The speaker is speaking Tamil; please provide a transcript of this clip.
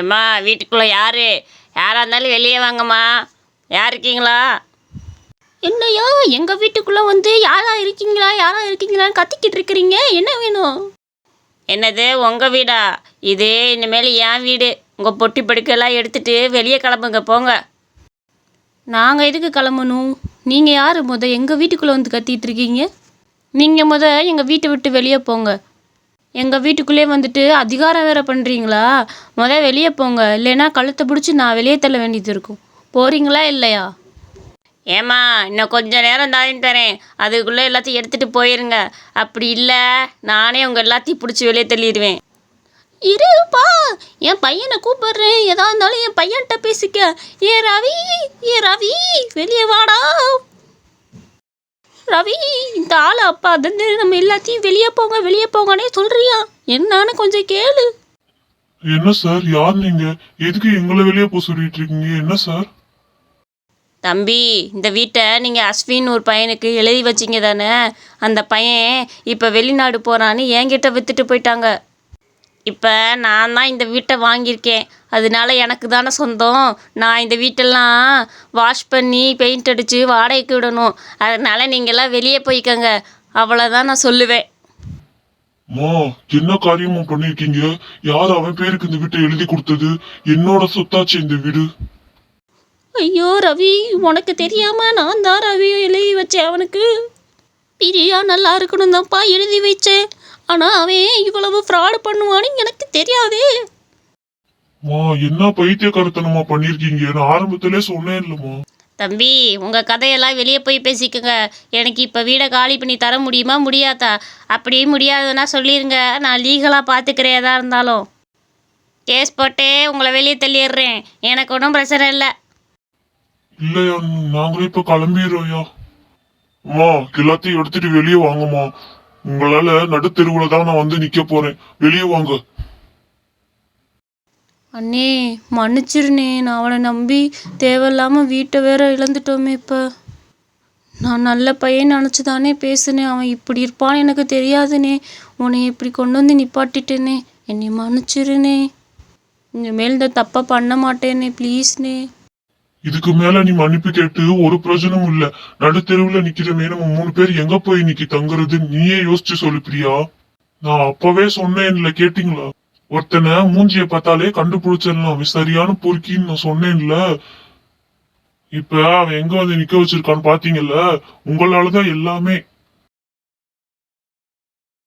ஏம்மா வீட்டுக்குள்ளே யாரு? யாராக இருந்தாலும் வெளியே வாங்கம்மா. யார் இருக்கீங்களா? என்னையா எங்க வீட்டுக்குள்ள வந்து யாரா இருக்கீங்களா? யாரா இருக்கீங்களான்னு கத்திக்கிட்டு இருக்கிறீங்க. என்ன வேணும்? என்னது உங்கள் வீடா? இது இனிமேல் என் வீடு. உங்கள் பொட்டி படுக்கையெல்லாம் எடுத்துட்டு வெளியே கிளம்புங்க போங்க. நாங்க எதுக்கு கிளம்பணும்? நீங்க யாரு முத எங்க வீட்டுக்குள்ள வந்து கத்திட்டு இருக்கீங்க? நீங்க முத எங்க வீட்டை விட்டு வெளியே போங்க. எங்கள் வீட்டுக்குள்ளே வந்துட்டு அதிகாரம் வேறு பண்ணுறீங்களா முத வெளியே போங்க. இல்லைன்னா கழுத்தை பிடிச்சி நான் வெளியே தள்ள வேண்டியது இருக்கும். போகிறீங்களா இல்லையா? ஏம்மா இன்னும் கொஞ்சம் நேரம் தாயும் தரேன். அதுக்குள்ளே எல்லாத்தையும் எடுத்துகிட்டு போயிருங்க. அப்படி இல்லை நானே உங்கள் எல்லாத்தையும் பிடிச்சி வெளியே தள்ளிடுவேன். இருப்பா என் பையனை கூப்பிடுறேன். எதா இருந்தாலும் என் பையன்கிட்ட பேசிக்க. ஏ ரவி ஏ ரவி வெளியே வாடா. ரவி இந்த ஆள் அப்பா வந்து நம்ம எல்லாத்தையும் வெளியே போங்க வெளியே போங்கன்னே சொல்றியா? என்னன்னு கொஞ்சம் கேளு. என்ன சார்? யார் நீங்க? எதுக்கு எங்களை வெளியே போக சொல்லிட்டு இருக்கீங்க? என்ன சார்? தம்பி இந்த வீட்டை நீங்கள் அஸ்வின் ஒரு பையனுக்கு எழுதி வச்சிங்க தானே? அந்த பையன் இப்போ வெளிநாடு போகிறான்னு என்கிட்ட விற்றுட்டு போயிட்டாங்க. இப்போ நான் தான் இந்த வீட்டை வாங்கியிருக்கேன். அதனால எனக்கு தானே சொந்தம். நான் இந்த வீட்டெல்லாம் வாஷ் பண்ணி பெயிண்ட் அடித்து வாடகைக்கு விடணும். அதனால் நீங்கள்லாம் வெளியே போய்க்கங்க. அவ்வளோதான் நான் சொல்லுவேன். மா என்ன காரியமா பண்ணிருக்கீங்க? யார் அவன் பேருக்கு இந்த வீட்டை எழுதி கொடுத்தது? என்னோட சொத்தாச்சு இந்த வீடு. ஐயோ ரவி உனக்கு தெரியாம நான் தான் ரவி எழுதி வச்சேன் அவனுக்கு. பிரியா நல்லா இருக்கணும் தான்ப்பா எழுதி வச்சேன். ஆனா அவன் இவ்வளவு ஃப்ராடு பண்ணுவான்னு எனக்கு தெரியாதே. மா என்ன பைத்தியக்காரத்தனமா பண்ணிருக்கீங்க? நான் ஆரம்பத்திலே சொன்னேன் இல்லம்மா. தம்பி உங்கள் கதையெல்லாம் வெளியே போய் பேசிக்கோங்க. எனக்கு இப்போ வீடை காலி பண்ணி தர முடியுமா? முடியாதா? அப்படி முடியாதுன்னா சொல்லிடுங்க நான் லீகலாக பார்த்துக்கிறேன் எதா இருந்தாலும். கேஸ் போட்டே உங்களை வெளியே தள்ளிடுறேன். எனக்கு ஒன்றும் பிரச்சனை இல்லை. இல்லையா நாங்களே இப்ப கிளம்பிடுறோம்யா அம்மா எல்லாத்தையும் எடுத்துட்டு வெளியே வாங்கம்மா. உங்களால நடுத்தெருவுல தான் நான் வந்து நிக்க போறேன். வெளியே வாங்க. அண்ணே மன்னிச்சிருண்ணே. நான் அவனை நம்பி தேவையில்லாம வீட்டை வேற இழந்துட்டோமே இப்ப. நான் நல்ல பையன் நினச்சி தானே பேசுனேன் அவன் இப்படி இருப்பான்னு எனக்கு தெரியாதுனே உன்னை இப்படி கொண்டு வந்து நிப்பாட்டிட்டேனே. என்னை மன்னிச்சிருண்ணே. இனிமேல் இந்த தப்பை பண்ண மாட்டேனே ப்ளீஸ்ண்ணே இதுக்கு மேல நீ மன்னிப்பு கேட்டு ஒரு பிரயோஜனமும் இல்ல. நடுத்தெருவுல நிக்கிறமே நம்ம மூணு பேர் எங்க போய் நிக்கி தங்குறது நீயே யோசிச்சு சொல்லு பிரியா. நான் அப்பவே சொன்னேன்ல கேட்டீங்களா? ஒருத்தனை மூஞ்சிய பார்த்தாலே கண்டுபிடிச்சிடலாம். அவன் சரியான பொறுக்கின்னு நான் சொன்னேன்ல. இப்ப அவன் எங்க வந்து நிக்க வச்சிருக்கான்னு பாத்தீங்கல்ல உங்களாலதான் எல்லாமே